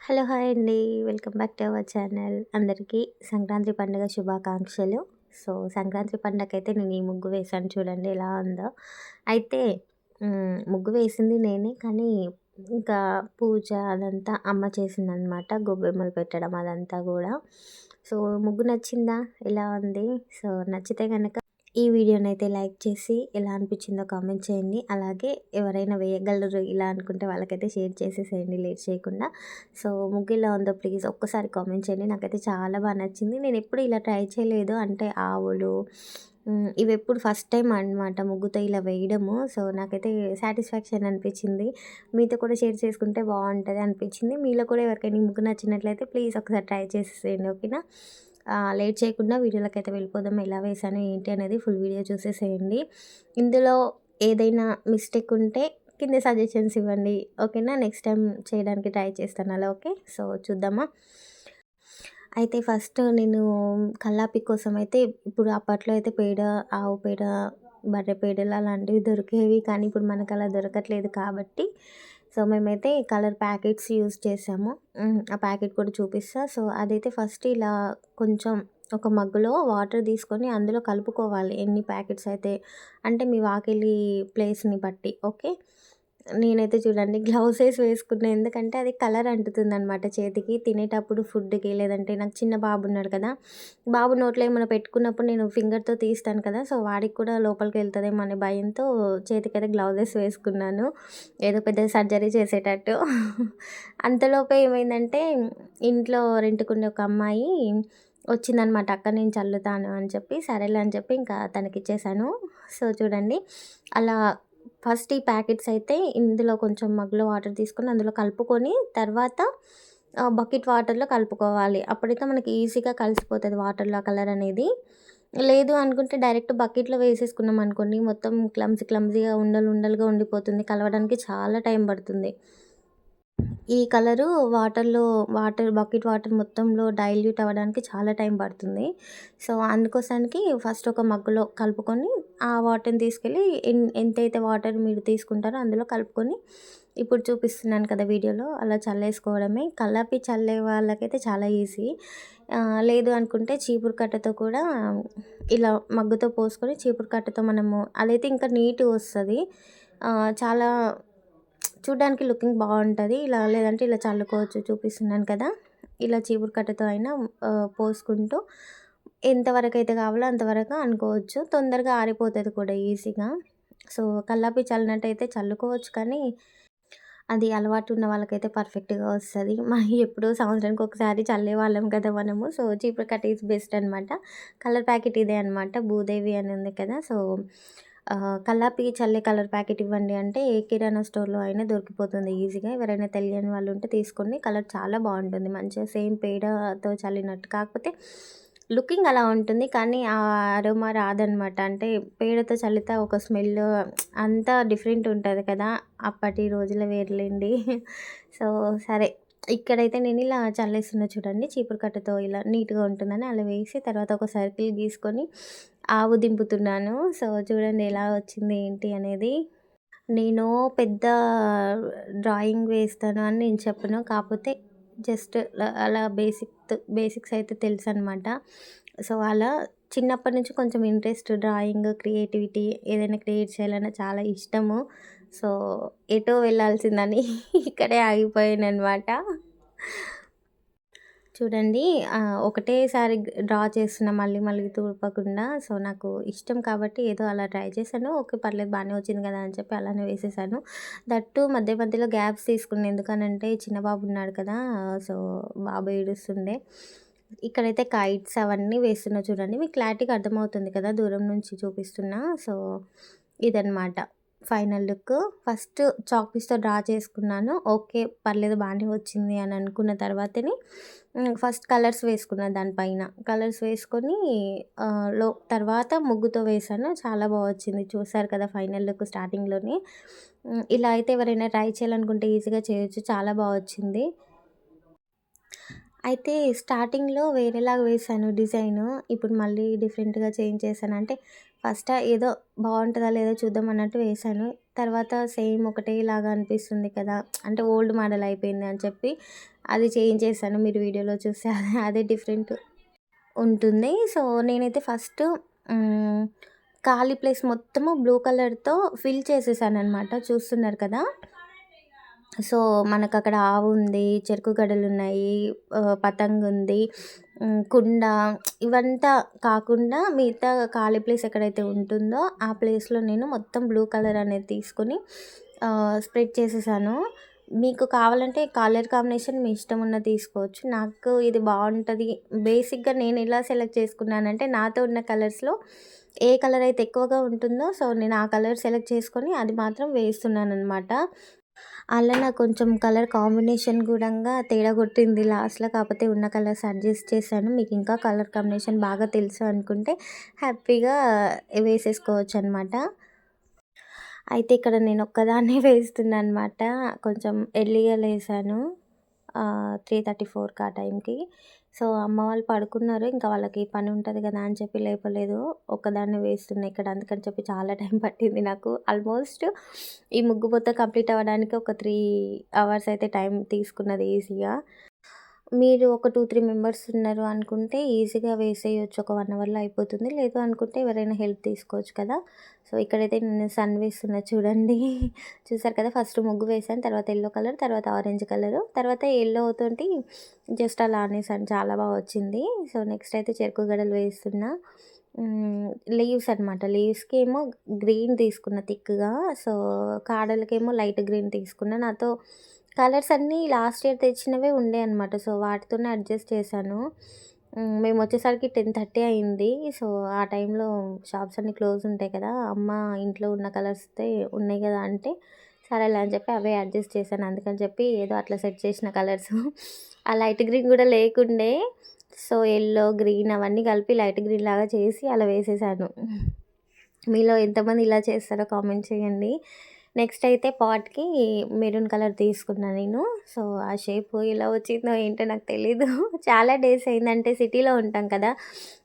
Hello hi అండి. Welcome back to our channel. అందరికీ సంక్రాంతి పండుగ శుభాకాంక్షలు. సో సంక్రాంతి పండగకైతే నేను ఈ ముగ్గు వేసాను చూడండి ఎలా ఉందో. అయితే ముగ్గు వేసింది నేనే కానీ ఇంకా పూజ అదంతా అమ్మ చేసిందనమాట గొబ్బెమ్మలు పెట్టడం అదంతా కూడా. సో ముగ్గు నచ్చిందా? ఎలా ఉంది? సో నచ్చితే కనుక ఈ వీడియోని అయితే లైక్ చేసి ఎలా అనిపించిందో కామెంట్ చేయండి. అలాగే ఎవరైనా వేయగలరు ఇలా అనుకుంటే వాళ్ళకైతే షేర్ చేసేసేయండి లేట్ చేయకుండా. సో ముగ్గు ఇలా ఉందో ప్లీజ్ ఒక్కసారి కామెంట్ చేయండి. నాకైతే చాలా బాగా నచ్చింది. నేను ఎప్పుడు ఇలా ట్రై చేయలేదు. అంటే ఆవులు ఇవి ఎప్పుడు ఫస్ట్ టైం అనమాట ముగ్గుతో ఇలా వేయడము. సో నాకైతే సాటిస్ఫాక్షన్ అనిపించింది. మీతో కూడా షేర్ చేసుకుంటే బాగుంటుంది అనిపించింది. మీలో కూడా ఎవరికైనా ముగ్గు నచ్చినట్లయితే ప్లీజ్ ఒకసారి ట్రై చేసేసేయండి ఓకేనా? లేట్ చేయకుండా వీడియోలకు అయితే వెళ్ళిపోదాం. ఎలా వేసాను ఏంటి అనేది ఫుల్ వీడియో చూసేసేయండి. ఇందులో ఏదైనా మిస్టేక్ ఉంటే కింద సజెషన్స్ ఇవ్వండి. ఓకేనా? నెక్స్ట్ టైం చేయడానికి ట్రై చేస్తాను అలా ఓకే? సో చూద్దామా? అయితే ఫస్ట్ నేను కల్లాపి కోసం అయితే ఇప్పుడు అప్పట్లో అయితే పేడ ఆవు పేడ బర్రె పేడలు అలాంటివి దొరికేవి కానీ ఇప్పుడు మనకు అలా దొరకట్లేదు కాబట్టి సో మేమైతే కలర్ ప్యాకెట్స్ యూజ్ చేసాము. ఆ ప్యాకెట్ కూడా చూపిస్తా. సో అదైతే ఫస్ట్ ఇలా కొంచెం ఒక మగ్గులో వాటర్ తీసుకొని అందులో కలుపుకోవాలి. ఎన్ని ప్యాకెట్స్ అయితే అంటే మీ వాకిలి ప్లేస్ని బట్టి ఓకే? నేనైతే చూడండి గ్లౌసెస్ వేసుకున్నాను ఎందుకంటే అది కలర్ అంటుతుంది అనమాట చేతికి. తినేటప్పుడు ఫుడ్కి లేదంటే నాకు చిన్న బాబు ఉన్నాడు కదా. బాబు నోట్లో ఏమైనా పెట్టుకున్నప్పుడు నేను ఫింగర్తో తీస్తాను కదా. సో వాడికి కూడా లోపలికి వెళ్తుందేమో అనే భయంతో చేతికైతే గ్లౌజెస్ వేసుకున్నాను. ఏదో పెద్ద సర్జరీ చేసేటట్టు. అంతలోపు ఏమైందంటే ఇంట్లో రెంట్కుండే ఒక అమ్మాయి వచ్చిందనమాట అక్క నేను చల్లుతాను అని చెప్పి సరేలే అని చెప్పి ఇంకా తనకి ఇచ్చేసాను సో చూడండి అలా ఫస్ట్ ఈ ప్యాకెట్స్ అయితే ఇందులో కొంచెం మగ్గులో వాటర్ తీసుకొని అందులో కలుపుకొని తర్వాత బకెట్ వాటర్లో కలుపుకోవాలి. అప్పుడైతే మనకి ఈజీగా కలిసిపోతుంది వాటర్లో కలర్ అనేది. లేదు అనుకుంటే డైరెక్ట్ బకెట్లో వేసేసుకున్నాం అనుకోండి మొత్తం క్లమ్జీ క్లమ్సీగా ఉండలు ఉండలుగా ఉండిపోతుంది. కలవడానికి చాలా టైం పడుతుంది. ఈ కలరు వాటర్లో వాటర్ బకెట్ వాటర్ మొత్తంలో డైల్యూట్ అవ్వడానికి చాలా టైం పడుతుంది. సో అందుకోసానికి ఫస్ట్ ఒక మగ్గులో కలుపుకొని ఆ వాటర్ని తీసుకెళ్ళి ఎన్ ఎంతైతే వాటర్ మీరు తీసుకుంటారో అందులో కలుపుకొని ఇప్పుడు చూపిస్తున్నాను కదా వీడియోలో అలా చల్లేసుకోవడమే. కల్లాపి చల్లే వాళ్ళకైతే చాలా ఈజీ. లేదు అనుకుంటే చీపురు కట్టతో కూడా ఇలా మగ్గుతో పోసుకొని చీపురు కట్టతో మనము అదైతే ఇంకా నీట్గా వస్తుంది. చాలా చూడడానికి లుకింగ్ బాగుంటుంది. ఇలా లేదంటే ఇలా చల్లుకోవచ్చు చూపిస్తున్నాను కదా. ఇలా చీపురు కట్టతో అయినా పోసుకుంటూ ఎంతవరకు అయితే కావాలో అంతవరకు అనుకోవచ్చు. తొందరగా ఆరిపోతుంది కూడా ఈజీగా. సో కల్లాపి చల్లినట్టయితే చల్లుకోవచ్చు కానీ అది అలవాటు ఉన్న వాళ్ళకైతే పర్ఫెక్ట్గా వస్తుంది. మరి ఎప్పుడో సంవత్సరానికి ఒకసారి చల్లే వాళ్ళం కదా మనము. సో చీపురు కట్ట ఈజ్ బెస్ట్ అనమాట కలర్ ప్యాకెట్ ఇదే అనమాట భూదేవి అని ఉంది కదా. సో కల్లాపి చల్లే కలర్ ప్యాకెట్ ఇవ్వండి అంటే ఏ కిరాణా స్టోర్లో అయినా దొరికిపోతుంది ఈజీగా. ఎవరైనా తెలియని వాళ్ళు ఉంటే తీసుకోండి. కలర్ చాలా బాగుంటుంది. మంచిగా సేమ్ పేడతో చల్లినట్టు. కాకపోతే లుకింగ్ అలా ఉంటుంది. కానీ ఆ అరోమా రాదనమాట. అంటే పేడతో చల్లితే ఒక స్మెల్ అంతా డిఫరెంట్ ఉంటుంది కదా. అప్పటి రోజుల వేర్లేండి. సో సరే. ఇక్కడైతే నేను ఇలా చల్లేస్తున్నా చూడండి. చీపురు కట్టతో ఇలా నీట్గా ఉంటుందని అలా వేసి తర్వాత ఒక సర్కిల్ గీసుకొని ఆవు దింపుతున్నాను సో చూడండి ఎలా వచ్చింది ఏంటి అనేది. నేను పెద్ద డ్రాయింగ్ వేస్తాను అని నేను చెప్పను. కాకపోతే జస్ట్ అలా బేసిక్ బేసిక్స్ అయితే తెలుసు అనమాట సో అలా చిన్నప్పటి నుంచి కొంచెం ఇంట్రెస్ట్ డ్రాయింగ్ క్రియేటివిటీ ఏదైనా క్రియేట్ చేయాలన్నా చాలా ఇష్టము. సో ఎటో వెళ్ళాల్సిందని ఇక్కడే ఆగిపోయాను అనమాట చూడండి. ఒకటేసారి డ్రా చేస్తున్నా మళ్ళీ మళ్ళీ తుడపకుండా. సో నాకు ఇష్టం కాబట్టి ఏదో అలా ట్రై చేశాను. ఓకే పర్లేదు బాగానే వచ్చింది కదా అని చెప్పి అలానే వేసేసాను. దట్టు మధ్య మధ్యలో గ్యాప్స్ తీసుకున్నాను ఎందుకనంటే చిన్న బాబు ఉన్నాడు కదా సో బాబు ఏడుస్తుండే. ఇక్కడైతే కైట్స్ అవన్నీ వేస్తున్నా చూడండి. మీకు క్లారిటీగా అర్థమవుతుంది కదా దూరం నుంచి చూపిస్తున్నా. సో ఇదనమాట ఫైనల్ లుక్. ఫస్ట్ చాక్ పీస్తో డ్రా చేసుకున్నాను. ఓకే పర్లేదు బాగానే వచ్చింది అని అనుకున్న తర్వాతని ఫస్ట్ కలర్స్ వేసుకున్నాను దానిపైన. కలర్స్ వేసుకొని లో తర్వాత ముగ్గుతో వేసాను. చాలా బాగా వచ్చింది. చూసారు కదా ఫైనల్ లుక్ స్టార్టింగ్లోని. ఇలా అయితే ఎవరైనా ట్రై చేయాలనుకుంటే ఈజీగా చేయొచ్చు. చాలా బాగా వచ్చింది. అయితే స్టార్టింగ్‌లో వేరేలాగా వేశాను డిజైను. ఇప్పుడు మళ్ళీ డిఫరెంట్‌గా చేంజ్ చేశాను. అంటే ఫస్ట్ ఏదో బాగుంటుందా లేదో చూద్దాం అన్నట్టు వేసాను తర్వాత సేమ్ ఒకటేలాగా అనిపిస్తుంది కదా! అంటే ఓల్డ్ మోడల్ అయిపోయింది అని చెప్పి అది చేంజ్ చేశాను. మీరు వీడియోలో చూస్తే అదే డిఫరెంట్ ఉంటుంది. సో నేనైతే ఫస్ట్ ఖాళీ ప్లేస్ మొత్తము బ్లూ కలర్తో ఫిల్ చేసేసాను అనమాట చూస్తున్నారు కదా. సో మనకు అక్కడ ఆవు ఉంది చెరుకు గడలు ఉన్నాయి పతంగ్ ఉంది కుండ ఇవంతా కాకుండా మిగతా ఖాళీ ప్లేస్ ఎక్కడైతే ఉంటుందో ఆ ప్లేస్లో నేను మొత్తం బ్లూ కలర్ అనేది తీసుకొని స్ప్రెడ్ చేసేసాను. మీకు కావాలంటే కలర్ కాంబినేషన్ మీ ఇష్టం ఉన్న తీసుకోవచ్చు. నాకు ఇది బాగుంటుంది. బేసిక్గా నేను ఎలా సెలెక్ట్ చేసుకున్నానంటే నాతో ఉన్న కలర్స్లో ఏ కలర్ అయితే ఎక్కువగా ఉంటుందో సో నేను ఆ కలర్ సెలెక్ట్ చేసుకొని అది మాత్రం వేస్తున్నాను అనమాట అలా నాకు కొంచెం కలర్ కాంబినేషన్ కూడా తేడా కొట్టింది లాస్ట్లో. కాకపోతే ఉన్న కలర్స్ అడ్జస్ట్ చేశాను. మీకు ఇంకా కలర్ కాంబినేషన్ బాగా తెలుసు అనుకుంటే హ్యాపీగా వేసేసుకోవచ్చు అనమాట అయితే ఇక్కడ నేను ఒక్కదాన్నే వేస్తున్నాను అనమాట కొంచెం ఎర్లీగా లేసాను. త్రీ థర్టీ ఫోర్కి ఆ టైంకి. సో అమ్మ వాళ్ళు పడుకున్నారు. ఇంకా వాళ్ళకి పని ఉంటుంది కదా అని చెప్పి లేపలేదు. ఒక్కదాన్నే వేస్తున్నాయి ఇక్కడ. అందుకని చెప్పి చాలా టైం పట్టింది నాకు. ఆల్మోస్ట్ ఈ ముగ్గు మొత్తం కంప్లీట్ అవ్వడానికి ఒక త్రీ అవర్స్ అయితే టైం తీసుకున్నది ఈజీగా. మీరు ఒక టూ త్రీ మెంబర్స్ ఉన్నారు అనుకుంటే ఈజీగా వేసేయచ్చు. ఒక వన్ అవర్లో అయిపోతుంది. లేదు అనుకుంటే ఎవరైనా హెల్ప్ తీసుకోవచ్చు కదా. సో ఇక్కడైతే నేను సన్ వేస్తున్నా చూడండి. చూసారు కదా ఫస్ట్ ముగ్గు వేసాను తర్వాత ఎల్లో కలర్ తర్వాత ఆరెంజ్ కలర్ తర్వాత ఎల్లో అవుతుంటే జస్ట్ అలా అనేసాను. చాలా బాగా వచ్చింది. సో నెక్స్ట్ అయితే చెరుకు గడలు వేస్తున్నా. లీవ్స్ అనమాట లీవ్స్కి ఏమో గ్రీన్ తీసుకున్న థిక్గా సో కాడలకేమో లైట్ గ్రీన్ తీసుకున్నా. నాతో కలర్స్ అన్నీ లాస్ట్ ఇయర్ తెచ్చినవే ఉండే అనమాట సో వాటితోనే అడ్జస్ట్ చేశాను. మేము వచ్చేసరికి టెన్ థర్టీ అయింది. సో ఆ టైంలో షాప్స్ అన్నీ క్లోజ్ ఉంటాయి కదా. అమ్మ ఇంట్లో ఉన్న కలర్స్ ఉన్నాయి కదా అంటే సరేలే అని చెప్పి అవే అడ్జస్ట్ చేశాను. అందుకని చెప్పి ఏదో అట్లా సెట్ చేసిన కలర్స్. ఆ లైట్ గ్రీన్ కూడా లేకుండే. సో ఎల్లో గ్రీన్ అవన్నీ కలిపి లైట్ గ్రీన్ లాగా చేసి అలా వేసేసాను. మీలో ఎంతమంది ఇలా చేస్తారో కామెంట్ చేయండి. నెక్స్ట్ అయితే పాట్కి మెరూన్ కలర్ తీసుకున్నాను నేను. సో ఆ షేప్ ఇలా వచ్చిందో ఏంటో నాకు తెలీదు. చాలా డేస్ అయిందంటే సిటీలో ఉంటాం కదా.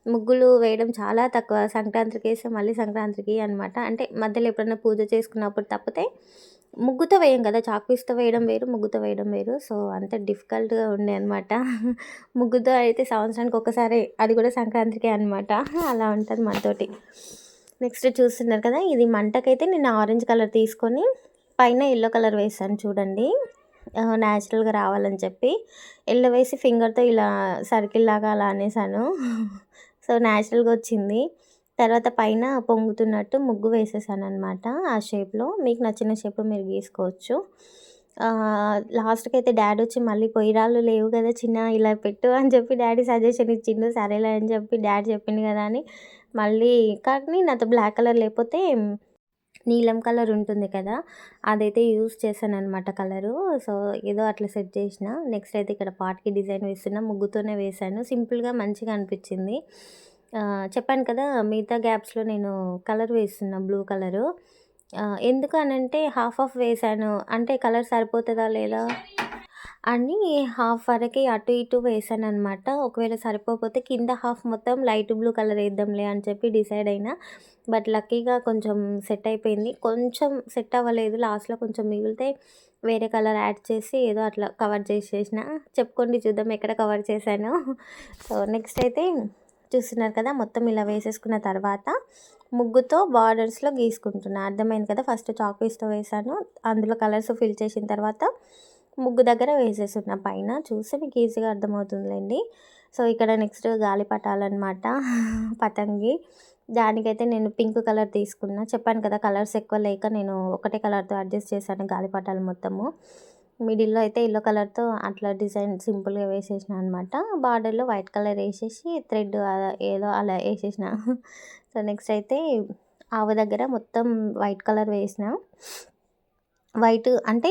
ముగ్గులు వేయడం చాలా తక్కువ. సంక్రాంతికి వేస్తే మళ్ళీ సంక్రాంతికి అనమాట అంటే మధ్యలో ఎప్పుడైనా పూజ చేసుకున్నప్పుడు తప్పితే ముగ్గుతో వేయం కదా. చాకుస్తో వేయడం వేరు ముగ్గుతో వేయడం వేరు. సో అంత డిఫికల్ట్గా ఉండే అనమాట ముగ్గుతో అయితే సంవత్సరానికి ఒకసారి అది కూడా సంక్రాంతికే అనమాట అలా ఉంటుంది మనతోటి నెక్స్ట్ చూస్తున్నారు కదా ఇది మంటకైతే నేను ఆరెంజ్ కలర్ తీసుకొని పైన ఎల్లో కలర్ వేసాను చూడండి. న్యాచురల్గా రావాలని చెప్పి. ఎల్లో వేసి ఫింగర్తో ఇలా సర్కిల్ లాగా అలా అనేసాను సో న్యాచురల్గా వచ్చింది. తర్వాత పైన పొంగుతున్నట్టు ముగ్గు వేసేసాను అనమాట ఆ షేప్లో మీకు నచ్చిన షేప్లో మీరు గీసుకోవచ్చు. లాస్ట్కి అయితే డాడీ వచ్చి మళ్ళీ పొయ్యిరాళ్ళు లేవు కదా చిన్న ఇలా పెట్టు అని చెప్పి డాడీ సజెషన్ ఇచ్చిండు. సరేలే అని చెప్పి డాడీ చెప్పింది కదా అని మళ్ళీ కానీ నాతో బ్లాక్ కలర్ లేకపోతే నీలం కలర్ ఉంటుంది కదా అదైతే యూస్ చేశాను అనమాట కలరు. సో ఏదో అట్లా సెట్ చేసిన. నెక్స్ట్ అయితే ఇక్కడ పాట్కి డిజైన్ వేస్తున్నా ముగ్గుతోనే వేశాను. సింపుల్గా మంచిగా అనిపించింది. చెప్పాను కదా మిగతా గ్యాప్స్లో నేను కలర్ వేస్తున్నా బ్లూ కలరు. ఎందుకు అనంటే హాఫ్ ఆఫ్ వేశాను. అంటే కలర్ సరిపోతుందా లేదా? అని హాఫ్ వరకే అటు ఇటు వేసాను అనమాట ఒకవేళ సరిపోతే కింద హాఫ్ మొత్తం లైట్ బ్లూ కలర్ వేద్దాంలే అని చెప్పి డిసైడ్ అయినా. బట్ లక్కీగా కొంచెం సెట్ అయిపోయింది. కొంచెం సెట్ అవ్వలేదు. లాస్ట్లో కొంచెం మిగిలితే వేరే కలర్ యాడ్ చేసి ఏదో అట్లా కవర్ చేసేసిన. చెప్పుకోండి చూద్దాం ఎక్కడ కవర్ చేశాను. సో నెక్స్ట్ అయితే చూస్తున్నారు కదా మొత్తం ఇలా వేసేసుకున్న తర్వాత ముగ్గుతో బార్డర్స్లో గీసుకుంటున్నా. అర్థమైంది కదా ఫస్ట్ చాక్పీస్తో వేసాను అందులో కలర్స్ ఫిల్ చేసిన తర్వాత ముగ్గు దగ్గర వేసేస్తున్నా పైన చూస్తే మీకు ఈజీగా అర్థమవుతుందిలేండి. సో ఇక్కడ నెక్స్ట్ గాలి పటాలన్నమాట పతంగి. దానికైతే నేను పింక్ కలర్ తీసుకున్నా. చెప్పాను కదా కలర్స్ ఎక్కువ లేక నేను ఒకటే కలర్తో అడ్జస్ట్ చేశాను గాలిపటాలు మొత్తము. మిడిల్లో అయితే ఎల్లో కలర్తో అట్లా డిజైన్ సింపుల్గా వేసేసిన అనమాట బార్డర్లో వైట్ కలర్ వేసేసి థ్రెడ్ ఏదో అలా వేసేసిన. సో నెక్స్ట్ అయితే ఆవు దగ్గర మొత్తం వైట్ కలర్ వేసిన. వైట్ అంటే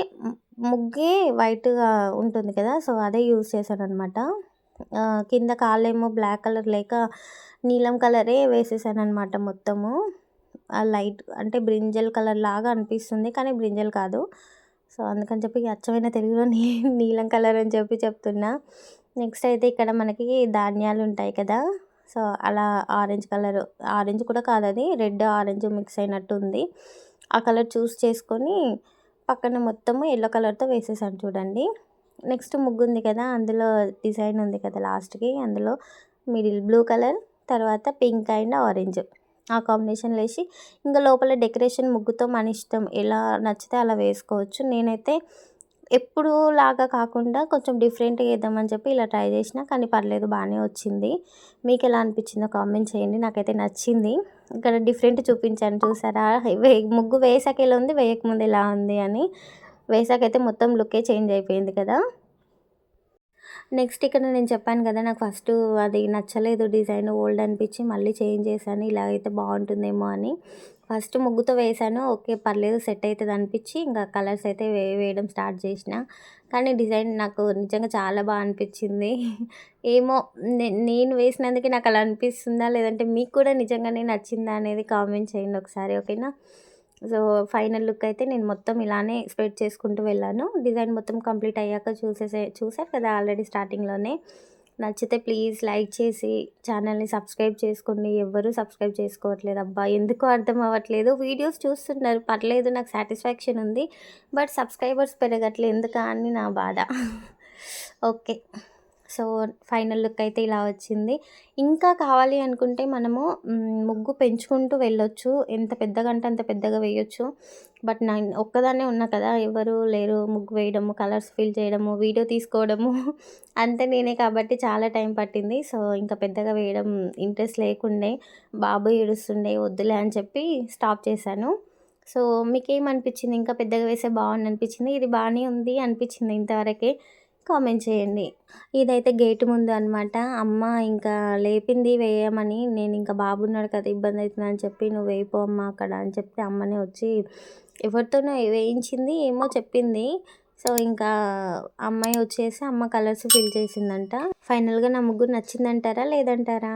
ముగ్గే వైట్గా ఉంటుంది కదా సో అదే యూజ్ చేశాను అనమాట కింద కాళ్ళేమో బ్లాక్ కలర్ లేక నీలం కలరే వేసేసాను అనమాట మొత్తము లైట్ అంటే బ్రింజల్ కలర్ లాగా అనిపిస్తుంది కానీ బ్రింజల్ కాదు. సో అందుకని చెప్పి అచ్చమైన తెలుగులో నీ నీలం కలర్ అని చెప్పి చెప్తున్నా. నెక్స్ట్ అయితే ఇక్కడ మనకి ధాన్యాలు ఉంటాయి కదా సో అలా ఆరెంజ్ కలర్ ఆరెంజ్ కూడా కాదు అది రెడ్ ఆరెంజ్ మిక్స్ అయినట్టు ఉంది ఆ కలర్ చూస్ చేసుకొని పక్కన మొత్తము ఎల్లో కలర్తో వేసేసాను చూడండి. నెక్స్ట్ ముగ్గు ఉంది కదా అందులో డిజైన్ ఉంది కదా లాస్ట్కి అందులో మిడిల్ బ్లూ కలర్ తర్వాత పింక్ అండ్ ఆరెంజ్ ఆ కాంబినేషన్ వేసి ఇంకా లోపల డెకరేషన్ ముగ్గుతో మన ఇష్టం. ఎలా నచ్చితే అలా వేసుకోవచ్చు. నేనైతే ఎప్పుడు లాగా కాకుండా కొంచెం డిఫరెంట్గా వేద్దామని చెప్పి ఇలా ట్రై చేసిన కానీ పర్లేదు బాగానే వచ్చింది. మీకు ఎలా అనిపించిందో కామెంట్ చేయండి. నాకైతే నచ్చింది. ఇక్కడ డిఫరెంట్ చూపించాను. చూసారా? వే ముగ్గు వేసాక ఎలా ఉంది? వేయకముందు ఎలా ఉంది అని. వేసాకైతే మొత్తం లుక్కే చేంజ్ అయిపోయింది కదా. నెక్స్ట్ ఇక్కడ నేను చెప్పాను కదా నాకు ఫస్ట్ అది నచ్చలేదు డిజైన్ ఓల్డ్ అనిపించి మళ్ళీ చేంజ్ చేశాను. ఇలా అయితే బాగుంటుందేమో అని. ఫస్ట్ ముగ్గుతో వేసాను. ఓకే పర్లేదు సెట్ అవుతుంది అనిపించి ఇంకా కలర్స్ అయితే వే వేయడం స్టార్ట్ చేసిన. కానీ డిజైన్ నాకు నిజంగా చాలా బాగా అనిపించింది. ఏమో నేను వేసినందుకే నాకు అలా అనిపిస్తుందా లేదంటే మీకు కూడా నిజంగానే నచ్చిందా అనేది కామెంట్ చేయండి ఒకసారి ఓకేనా? సో ఫైనల్ లుక్ అయితే నేను మొత్తం ఇలానే స్ప్రెడ్ చేసుకుంటూ వెళ్ళాను. డిజైన్ మొత్తం కంప్లీట్ అయ్యాక చూసేసే చూసారు కదా ఆల్రెడీ స్టార్టింగ్లోనే. నచ్చితే ప్లీజ్ లైక్ చేసి ఛానల్ని సబ్స్క్రైబ్ చేసుకోండి. ఎవ్వరూ సబ్స్క్రైబ్ చేసుకోవట్లేదు. అబ్బా ఎందుకు అర్థం అవ్వట్లేదు. వీడియోస్ చూస్తున్నారు. పర్లేదు నాకు సాటిస్ఫాక్షన్ ఉంది. బట్ సబ్స్క్రైబర్స్ పెరగట్లేదు ఎందుకని అని నా బాధ. ఓకే. సో ఫైనల్ లుక్ అయితే ఇలా వచ్చింది. ఇంకా కావాలి అనుకుంటే మనము ముగ్గు పెంచుకుంటూ వెళ్ళొచ్చు. ఎంత పెద్దగా అంటే అంత పెద్దగా వేయొచ్చు. బట్ నా ఒక్కదాన్నే ఉన్నా కదా ఎవరు లేరు ముగ్గు వేయడము కలర్స్ ఫిల్ చేయడము వీడియో తీసుకోవడము. అంతే నేనే కాబట్టి చాలా టైం పట్టింది. సో ఇంకా పెద్దగా వేయడం ఇంట్రెస్ట్ లేకుండే బాబు ఏడుస్తుండే వద్దులే అని చెప్పి స్టాప్ చేశాను. సో మీకేమనిపించింది? ఇంకా పెద్దగా వేసే బాగుంది అనిపించింది ఇది బాగానే ఉంది అనిపించింది ఇంతవరకే. కామెంట్ చేయండి. ఇదైతే గేటు ముందు అనమాట అమ్మ ఇంకా లేపింది వేయమని నేను ఇంకా బాబు ఉన్నాడు కదా ఇబ్బంది అవుతుంది అని చెప్పి నువ్వు వేయిపో అమ్మ అక్కడ అని చెప్తే అమ్మనే వచ్చి ఎవరితోనో వేయించింది ఏమో చెప్పింది. సో ఇంకా అమ్మాయి వచ్చేసి అమ్మ కలర్స్ ఫిల్ చేసిందంట. ఫైనల్గా నా ముగ్గురు నచ్చిందంటారా లేదంటారా?